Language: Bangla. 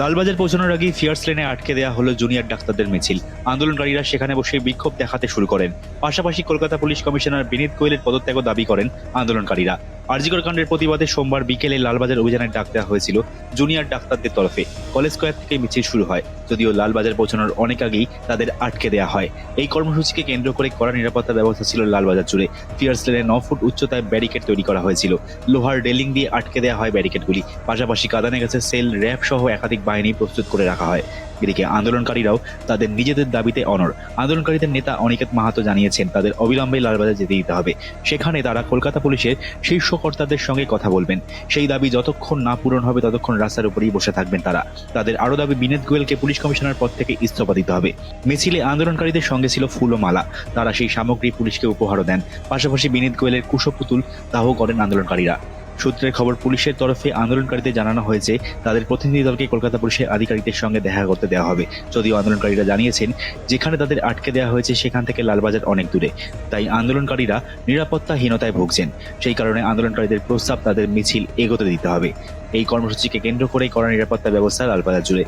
লালবাজার পৌঁছানোর আগেই ফিয়ার্স লেনে আটকে দেওয়া হলো জুনিয়র ডাক্তারদের মিছিল। আন্দোলনকারীরা সেখানে বসে বিক্ষোভ দেখাতে শুরু করেন। পাশাপাশি কলকাতা পুলিশ কমিশনার বিনীত কোয়েলের পদত্যাগও দাবি করেন আন্দোলনকারীরা। আরজিকর কাণ্ডের প্রতিবাদে সোমবার বিকেলে লালবাজার অভিযানের ডাক দেওয়া হয়েছিল জুনিয়র ডাক্তারদের তরফে। কলেজ স্কোয়ার থেকে মিছিল শুরু হয়, যদিও লালবাজার পৌঁছানোর অনেক আগেই তাদের আটকে দেওয়া হয়। এই কর্মসূচিকে কেন্দ্র করে কড়া নিরাপত্তা ব্যবস্থা ছিল লালবাজার জুড়ে। ফিয়ার্স লেনে ন ফুট উচ্চতায় ব্যারিকেড তৈরি করা হয়েছিল। লোহার রেলিং দিয়ে আটকে দেওয়া হয় ব্যারিকেডগুলি। পাশাপাশি কাদানে গেছে সেল, র্যাব সহ একাধিক বাহিনী প্রস্তুত করে রাখা হয়। এদিকে আন্দোলনকারীরাও তাদের নিজেদের দাবিতে অনর আন্দোলনকারীদের নেতা অনিকেত মাহাতো জানিয়েছেন, তাদের অবিলম্বে লালবাজার যেতে দিতে হবে। সেখানে তারা কলকাতা পুলিশের শীর্ষ কর্তাদের সঙ্গে কথা বলবেন। সেই দাবি যতক্ষণ না পূরণ হবে, ততক্ষণ রাস্তার উপরেই বসে থাকবেন তারা। তাদের আরও দাবি, বিনীত গোয়েলকে পুলিশ কমিশনার পদ থেকে ইস্তফা দিতে হবে। মিছিলে আন্দোলনকারীদের সঙ্গে ছিল ফুল ও মালা তারা সেই সামগ্রী পুলিশকে উপহারও দেন। পাশাপাশি বিনীত গোয়েলের কুশপুতুল দাহ করেন আন্দোলনকারীরা। সূত্রের খবর, পুলিশের তরফে আন্দোলনকারীদের জানানো হয়েছে, তাদের প্রতিনিধি দলকে কলকাতা পুলিশের আধিকারিকদের সঙ্গে দেখা করতে দেওয়া হবে। যদিও আন্দোলনকারীরা জানিয়েছেন, যেখানে তাদের আটকে দেওয়া হয়েছে, সেখান থেকে লালবাজার অনেক দূরে। তাই আন্দোলনকারীরা নিরাপত্তাহীনতায় ভুগছেন। সেই কারণে আন্দোলনকারীদের প্রস্তাব তাদের মিছিল এগোতে দিতে হবে। এই কর্মসূচিকে কেন্দ্র করে করা নিরাপত্তা ব্যবস্থা লালবাজার জুড়ে।